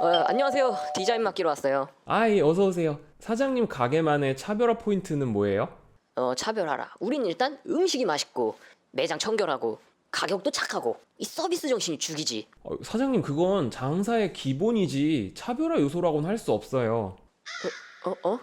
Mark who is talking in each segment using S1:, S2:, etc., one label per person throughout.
S1: 어, 안녕하세요. 디자인 맡기러 왔어요.
S2: 아이 어서 오세요. 사장님 가게만의 차별화 포인트는 뭐예요?
S1: 어, 차별하라. 우린 일단 음식이 맛있고 매장 청결하고 가격도 착하고 이 서비스 정신이 죽이지.
S2: 어, 사장님 그건 장사의 기본이지 차별화 요소라고는 할 수 없어요.
S1: 어, 어?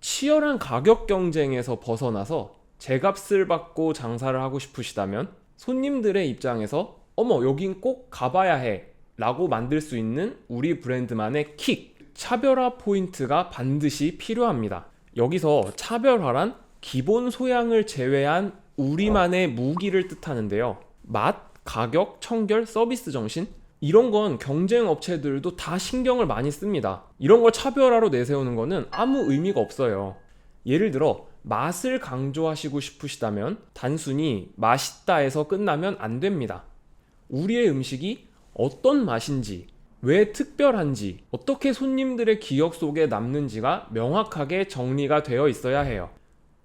S2: 치열한 가격 경쟁에서 벗어나서 제값을 받고 장사를 하고 싶으시다면 손님들의 입장에서 어머 여긴 꼭 가봐야 해 라고 만들 수 있는 우리 브랜드만의 킥 차별화 포인트가 반드시 필요합니다 여기서 차별화란 기본 소양을 제외한 우리만의 무기를 뜻하는데요 맛, 가격, 청결, 서비스 정신 이런 건 경쟁 업체들도 다 신경을 많이 씁니다. 이런 걸 차별화로 내세우는 거는 아무 의미가 없어요. 예를 들어 맛을 강조하시고 싶으시다면 단순히 맛있다에서 끝나면 안 됩니다. 우리의 음식이 어떤 맛인지, 왜 특별한지, 어떻게 손님들의 기억 속에 남는지가 명확하게 정리가 되어 있어야 해요.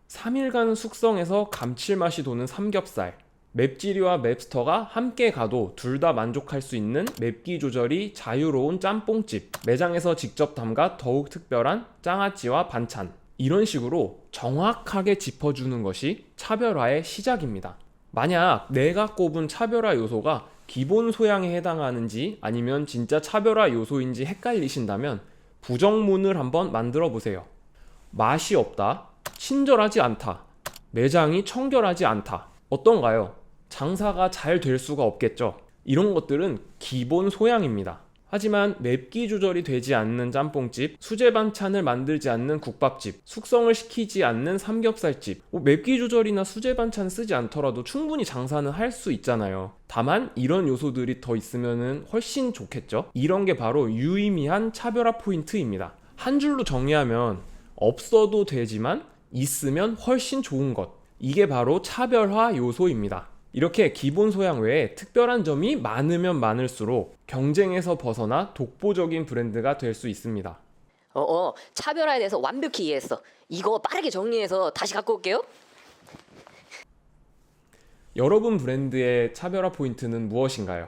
S2: 3일간 숙성해서 감칠맛이 도는 삼겹살, 맵찔이와 맵스터가 함께 가도 둘 다 만족할 수 있는 맵기 조절이 자유로운 짬뽕집, 매장에서 직접 담가 더욱 특별한 장아찌와 반찬. 이런 식으로 정확하게 짚어주는 것이 차별화의 시작입니다. 만약 내가 꼽은 차별화 요소가 기본 소양에 해당하는지 아니면 진짜 차별화 요소인지 헷갈리신다면 부정문을 한번 만들어 보세요. 맛이 없다, 친절하지 않다, 매장이 청결하지 않다. 어떤가요? 장사가 잘 될 수가 없겠죠. 이런 것들은 기본 소양입니다. 하지만 맵기 조절이 되지 않는 짬뽕집, 수제 반찬을 만들지 않는 국밥집, 숙성을 시키지 않는 삼겹살집, 뭐 맵기 조절이나 수제 반찬 쓰지 않더라도 충분히 장사는 할 수 있잖아요. 다만 이런 요소들이 더 있으면 훨씬 좋겠죠. 이런 게 바로 유의미한 차별화 포인트입니다. 한 줄로 정리하면 없어도 되지만 있으면 훨씬 좋은 것. 이게 바로 차별화 요소입니다. 이렇게 기본 소양 외에 특별한 점이 많으면 많을수록 경쟁에서 벗어나 독보적인 브랜드가 될 수 있습니다.
S1: 어, 어, 차별화에 대해서 완벽히 이해했어. 이거 빠르게 정리해서 다시 갖고 올게요.
S2: 여러분 브랜드의 차별화 포인트는 무엇인가요?